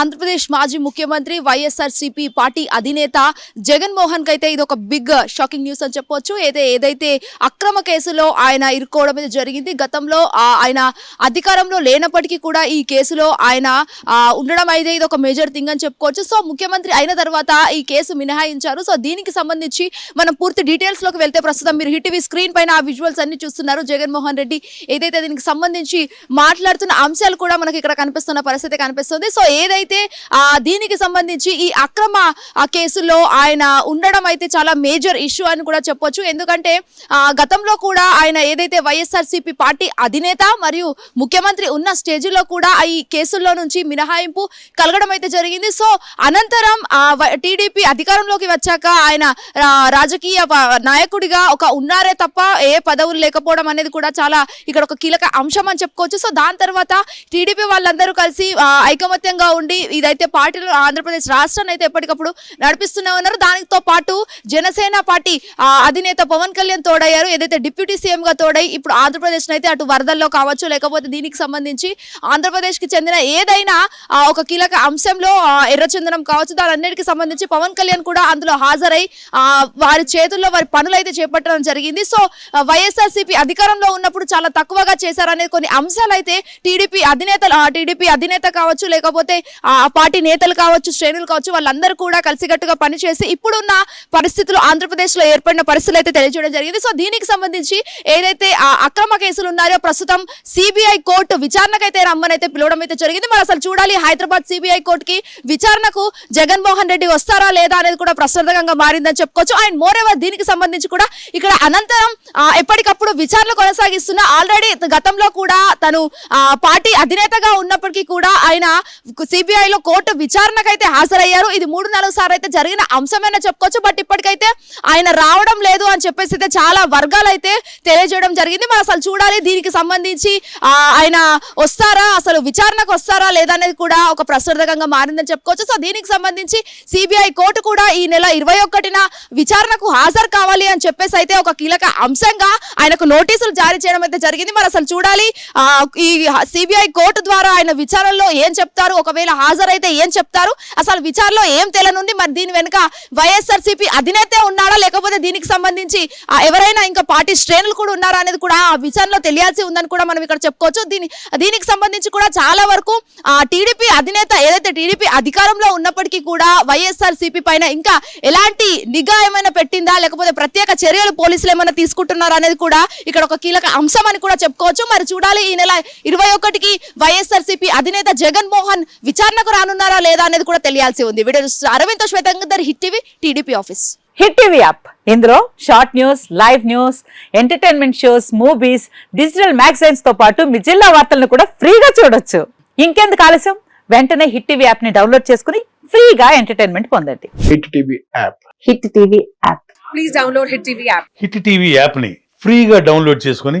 ఆంధ్రప్రదేశ్ మాజీ ముఖ్యమంత్రి YSR CP party అధినేత జగన్మోహన్ కైతే ఇది ఒక బిగ్ షాకింగ్ న్యూస్ అని చెప్పొచ్చు. ఏదైతే ఏదైతే అక్రమ కేసులో ఆయన ఇరుక్కోవడం అనేది జరిగింది గతంలో ఆయన అధికారంలో లేనప్పటికీ కూడా ఈ కేసులో ఆయన ఉండడం అయితే ఇది ఒక మేజర్ థింగ్ అని చెప్పుకోవచ్చు. సో ముఖ్యమంత్రి అయిన తర్వాత ఈ కేసు మినహాయించారు. సో దీనికి సంబంధించి మనం పూర్తి డీటెయిల్స్లోకి వెళ్తే ప్రస్తుతం మీరు హిట్ టీవీ స్క్రీన్ పైన ఆ విజువల్స్ అన్ని చూస్తున్నారు జగన్మోహన్ రెడ్డి. ఏదైతే దీనికి సంబంధించి మాట్లాడుతున్న అంశాలు కూడా మనకి ఇక్కడ కనిపిస్తున్న పరిస్థితి కనిపిస్తుంది. సో ఏదైతే ఆ దీనికి సంబంధించి ఈ అక్రమ ఆ కేసులో ఆయన ఉండడం అయితే చాలా మేజర్ ఇష్యూ అని కూడా చెప్పొచ్చు. ఎందుకంటే గతంలో కూడా ఆయన ఏదైతే వైఎస్ఆర్సీపీ పార్టీ అధినేత మరియు ముఖ్యమంత్రి ఉన్న స్టేజ్లో కూడా ఈ కేసుల్లో నుంచి మినహాయింపు కలగడం అయితే జరిగింది. సో అనంతరం టీడీపీ అధికారంలోకి వచ్చాక ఆయన రాజకీయ నాయకుడిగా ఒక ఉన్నారే తప్ప ఏ పదవులు లేకపోవడం అనేది కూడా చాలా ఇక్కడ ఒక కీలక అంశం అని చెప్పుకోవచ్చు. సో దాని తర్వాత టీడీపీ వాళ్ళందరూ కలిసి ఐకమత్యంగా ఉండి ఇదైతే పార్టీలు ఆంధ్రప్రదేశ్ రాష్ట్రాన్ని అయితే ఎప్పటికప్పుడు నడిపిస్తూనే ఉన్నారు. దానితో పాటు జనసేన పార్టీ అధినేత పవన్ కళ్యాణ్ తోడయ్యారు. ఏదైతే డిప్యూటీ సీఎంగా తోడై ఇప్పుడు ఆంధ్రప్రదేశ్ అయితే అటు వరదల్లో కావచ్చు లేకపోతే దీనికి సంబంధించి ఆంధ్రప్రదేశ్కి చెందిన ఏదైనా ఒక కీలక అంశంలో ఎర్రచందనం కావచ్చు దానన్నిటికీ సంబంధించి పవన్ కళ్యాణ్ కూడా అందులో హాజరై వారి చేతుల్లో వారి పనులు అయితే చేపట్టడం జరిగింది. సో వైఎస్ఆర్సీపీ అధికారంలో ఉన్నప్పుడు చాలా తక్కువగా చేశారనేది కొన్ని అంశాలు అయితే టీడీపీ అధినేతలు టీడీపీ అధినేత కావచ్చు లేకపోతే ఆ పార్టీ నేతలు కావచ్చు శ్రేణులు కావచ్చు వాళ్ళందరూ కూడా కలిసికట్టుగా పనిచేసి ఇప్పుడున్న పరిస్థితులు ఆంధ్రప్రదేశ్లో ఏర్పడిన పరిస్థితులు అయితే తెలియజేయడం జరిగింది. సో దీనికి సంబంధించి ఏదైతే అక్రమ కేసులు ఉన్నాయో ప్రస్తుతం సిబిఐ కోర్టు విచారణకైతే రమ్మని అయితే పిలవడం అయితే జరిగింది. మరి అసలు చూడాలి హైదరాబాద్ సిబిఐ కోర్టుకి విచారణకు జగన్మోహన్ రెడ్డి వస్తారా లేదా అనేది కూడా ప్రశ్నార్థకంగా మారిందని చెప్పుకోవచ్చు. అండ్ మోర్ ఎవర్ దీనికి సంబంధించి కూడా ఇక్కడ అనంతరం ఎప్పటికప్పుడు విచారణ కొనసాగిస్తున్న ఆల్రెడీ గతంలో కూడా తను పార్టీ అధినేతగా ఉన్నప్పటికీ కూడా ఆయన సిబిఐ లో కోర్టు విచారణకైతే హాజరయ్యారు. ఇది మూడు నాలుగు సార్లు అయితే జరిగిన అంశమైన చెప్పుకోవచ్చు. బట్ ఇప్పటికైతే ఆయన రావడం లేదు అని చెప్పేసి అయితే చాలా వర్గాలు అయితే తెలియజేయడం జరిగింది. మరి అసలు చూడాలి దీనికి సంబంధించి ఆయన వస్తారా? అసలు విచారణకు వస్తారా లేదా అనేది కూడా ఒక ప్రశ్నార్థకంగా మారిందని చెప్పుకోవచ్చు. సో దీనికి సంబంధించి సిబిఐ కోర్టు కూడా ఈ నెల ఇరవై ఒకటిన విచారణకు హాజరు కావాలి అని చెప్పేసి అయితే ఒక కీలక అంశంగా ఆయనకు నోటీసులు జారీ చేయడం అయితే జరిగింది. మరి అసలు చూడాలి ఈ సిబిఐ కోర్టు ద్వారా ఆయన విచారణలో ఏం చెప్తారు? ఒకవేళ హాజరైతే ఏం చెప్తారు? అసలు విచారణలో ఏం తెలనుంది? మరి దీని వెనుక వైఎస్ఆర్సీపీ అధినేతే ఉన్నాడా? లేకపోతే దీనికి సంబంధించి ఎవరైనా ఇంకా పార్టీ శ్రేణులు కూడా ఉన్నారా అనేది కూడా ఆ విచారణలో తెలియాల్సి ఉందని కూడా మనం ఇక్కడ చెప్పుకోవచ్చు. దీని దీనికి సంబంధించి కూడా చాలా వరకు ఆ టీడీపీ అధినేత ఏదైతే టీడీపీ అధికారంలో ఉన్నప్పటికీ కూడా వైఎస్ఆర్ సిపి పైన ఇంకా ఎలాంటి నిఘా ఏమైనా పెట్టిందా? లేకపోతే ప్రత్యేక చర్యలు పోలీసులు ఏమైనా తీసుకుంటున్నారా అనేది కూడా ఇక్కడ ఒక కీలక అంశం అని కూడా చెప్పుకోవచ్చు. మరి చూడాలి ఈ నెల ఇరవై ఒకటికి వైఎస్ఆర్ సిపి అధినేత జగన్ మోహన్ విచారణకు రానున్నారా లేదా అనేది కూడా తెలియాల్సి ఉంది. Video Arvind Shwetangar Hit TV TDP office. Hit TV app. ఇందులో short news live news entertainment shows movies digital మ్యాగజైన్స్తో పాటు మీ జిల్లా వార్తలను కూడా ఫ్రీగా చూడొచ్చు. ఇంకెందుకు ఆలస్యం? వెంటనే హిట్ టీవీ యాప్ని డౌన్లోడ్ చేసుకుని ఫ్రీగా ఎంటర్టైన్మెంట్ పొందండి. Hit TV app. Hit TV app. Please download Hit TV app. Hit TV యాప్ని ఫ్రీగా డౌన్లోడ్ చేసుకొని